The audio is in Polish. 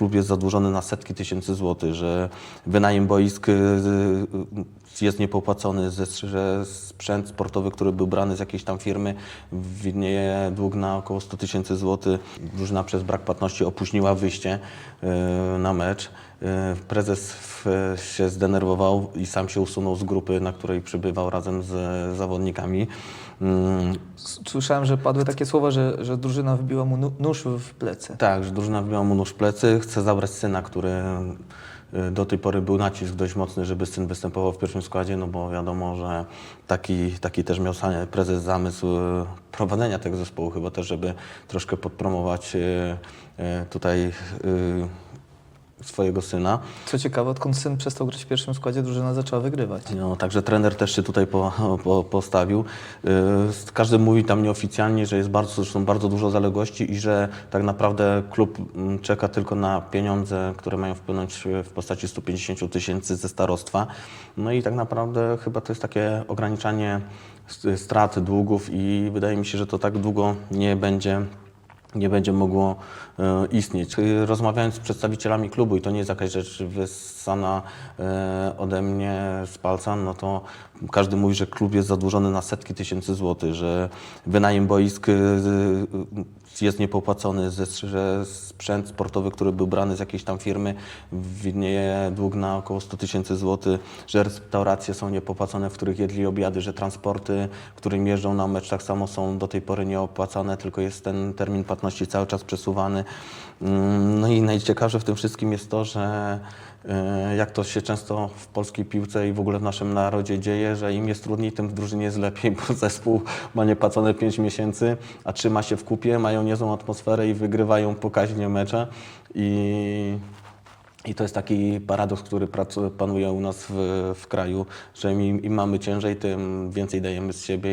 klub jest zadłużony na setki tysięcy złotych, że wynajem boisk y, y, jest niepopłacony, że sprzęt sportowy, który był brany z jakiejś tam firmy, widnieje dług na około 100 tysięcy złotych. Drużyna przez brak płatności opóźniła wyjście y, na mecz. Y, Prezes się zdenerwował i sam się usunął z grupy, na której przybywał razem z zawodnikami. Mm, Słyszałem, że padły takie słowa, że, że drużyna wbiła mu nóż w plecy. Tak, że drużyna wbiła mu nóż w plecy, chce zabrać syna, który y, do tej pory był nacisk dość mocny, żeby syn występował w pierwszym składzie, no bo wiadomo, że taki, taki też miał prezes zamysł y, prowadzenia tego zespołu, chyba też, żeby troszkę podpromować y, tutaj swojego syna. Co ciekawe, odkąd syn przestał grać w pierwszym składzie, drużyna zaczęła wygrywać. No, także trener też się tutaj po, po, postawił. Yy, Każdy mówi tam nieoficjalnie, że jest bardzo, zresztą bardzo dużo zaległości i że tak naprawdę klub mm, czeka tylko na pieniądze, które mają wpłynąć w postaci 150 tysięcy ze starostwa. No i tak naprawdę chyba to jest takie ograniczanie st- strat, długów i wydaje mi się, że to tak długo nie będzie nie będzie mogło e, istnieć. Rozmawiając z przedstawicielami klubu, i to nie jest jakaś rzecz wyssana e, ode mnie z palca, no to każdy mówi, że klub jest zadłużony na setki tysięcy złotych, że wynajem boisk y, jest niepopłacony, że sprzęt sportowy, który był brany z jakiejś tam firmy, widnieje dług na około 100 tysięcy złotych, że restauracje są niepopłacone, w których jedli obiady, że transporty, którym jeżdżą na mecz tak samo są do tej pory nieopłacane, tylko jest ten termin płatności cały czas przesuwany. Mm, No i najciekawsze w tym wszystkim jest to, że e, jak to się często w polskiej piłce i w ogóle w naszym narodzie dzieje, że im jest trudniej, tym w drużynie jest lepiej, bo zespół ma niepłacone 5 miesięcy, a trzyma się w kupie, mają niezłą atmosferę i wygrywają pokaźnie mecze. I, i to jest taki paradoks, który panuje u nas w, w kraju, że im, im mamy ciężej, tym więcej dajemy z siebie